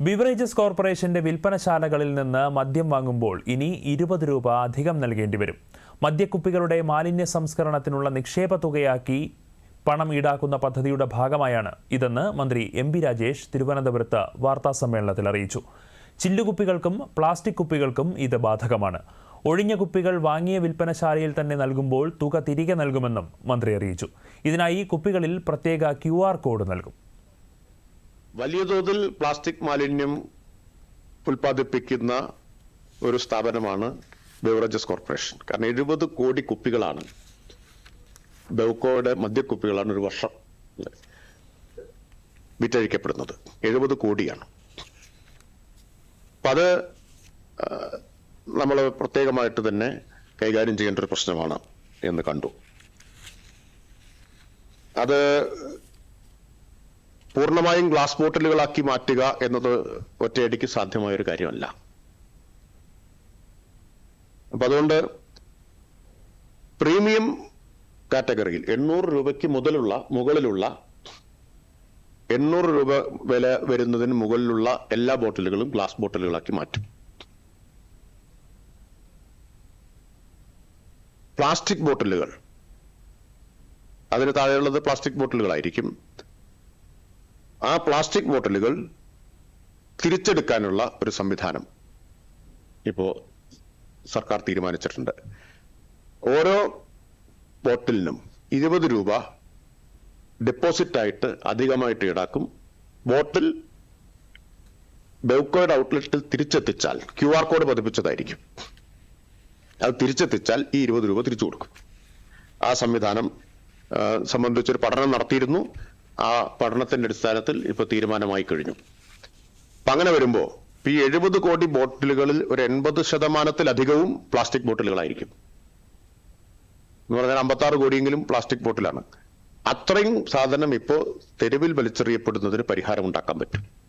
Beverages കോർപ്പറേഷന്റെ വിൽപ്പനശാലകളിൽ നിന്ന് മദ്യം വാങ്ങുമ്പോൾ ഇനി ഇരുപത് രൂപ അധികം നൽകേണ്ടി വരും. മദ്യക്കുപ്പികളുടെ മാലിന്യ സംസ്കരണത്തിനുള്ള നിക്ഷേപ തുകയാക്കി പണം ഈടാക്കുന്ന പദ്ധതിയുടെ ഭാഗമായാണ് ഇതെന്ന് മന്ത്രി എം പി രാജേഷ് തിരുവനന്തപുരത്ത് വാർത്താസമ്മേളനത്തിൽ അറിയിച്ചു. ചില്ലുകുപ്പികൾക്കും പ്ലാസ്റ്റിക് കുപ്പികൾക്കും ഇത് ബാധകമാണ്. ഒഴിഞ്ഞ കുപ്പികൾ വാങ്ങിയ വിൽപ്പനശാലയിൽ തന്നെ നൽകുമ്പോൾ തുക തിരികെ നൽകുമെന്നും മന്ത്രി അറിയിച്ചു. ഇതിനായി കുപ്പികളിൽ പ്രത്യേക ക്യു കോഡ് നൽകും. വലിയ തോതിൽ പ്ലാസ്റ്റിക് മാലിന്യം ഉൽപ്പാദിപ്പിക്കുന്ന ഒരു സ്ഥാപനമാണ് ബെവറേജസ് കോർപ്പറേഷൻ. കാരണം എഴുപത് കോടി കുപ്പികളാണ്. ബെവ്കോയുടെ മദ്യക്കുപ്പികളാണ് ഒരു വർഷം വിറ്റഴിക്കപ്പെടുന്നത്. എഴുപത് കോടിയാണ്. അപ്പം അത് നമ്മൾ പ്രത്യേകമായിട്ട് തന്നെ കൈകാര്യം ചെയ്യേണ്ട ഒരു പ്രശ്നമാണ് എന്ന് കണ്ടു. അത് പൂർണമായും ഗ്ലാസ് ബോട്ടിലുകളാക്കി മാറ്റുക എന്നത് ഒറ്റയടിക്ക് സാധ്യമായ ഒരു കാര്യമല്ല. അപ്പൊ അതുകൊണ്ട് പ്രീമിയം കാറ്റഗറിയിൽ എണ്ണൂറ് രൂപയ്ക്ക് മുതലുള്ള മുകളിലുള്ള എണ്ണൂറ് രൂപ വില വരുന്നതിന് മുകളിലുള്ള എല്ലാ ബോട്ടിലുകളും ഗ്ലാസ് ബോട്ടിലുകളാക്കി മാറ്റും. പ്ലാസ്റ്റിക് ബോട്ടിലുകൾ. അതിന് താഴെയുള്ളത് പ്ലാസ്റ്റിക് ബോട്ടിലുകളായിരിക്കും. ആ പ്ലാസ്റ്റിക് ബോട്ടിലുകൾ തിരിച്ചെടുക്കാനുള്ള ഒരു സംവിധാനം ഇപ്പോൾ സർക്കാർ തീരുമാനിച്ചിട്ടുണ്ട്. ഓരോ ബോട്ടിലിനും ഇരുപത് രൂപ ഡെപ്പോസിറ്റായിട്ട് അധികമായിട്ട് ഈടാക്കും. ബോട്ടിൽ ബെവ്കോയുടെ ഔട്ട്ലെറ്റിൽ തിരിച്ചെത്തിച്ചാൽ ക്യു ആർ കോഡ് പതിപ്പിച്ചതായിരിക്കും. അത് തിരിച്ചെത്തിച്ചാൽ ഈ ഇരുപത് രൂപ തിരിച്ചു കൊടുക്കും. ആ സംവിധാനം സംബന്ധിച്ചൊരു പഠനം നടത്തിയിരുന്നു. ആ പഠനത്തിന്റെ അടിസ്ഥാനത്തിൽ ഇപ്പൊ തീരുമാനമായി കഴിഞ്ഞു. അപ്പൊ അങ്ങനെ വരുമ്പോൾ ഈ എഴുപത് കോടി ബോട്ടിലുകളിൽ ഒരു എൺപത് ശതമാനത്തിലധികവും പ്ലാസ്റ്റിക് ബോട്ടിലുകളായിരിക്കും. എന്ന് പറഞ്ഞാൽ അമ്പത്താറ് കോടിയെങ്കിലും പ്ലാസ്റ്റിക് ബോട്ടിലാണ്. അത്രയും സാധനം ഇപ്പോൾ തെരുവിൽ വലിച്ചെറിയപ്പെടുന്നതിന് പരിഹാരം ഉണ്ടാക്കാൻ പറ്റും.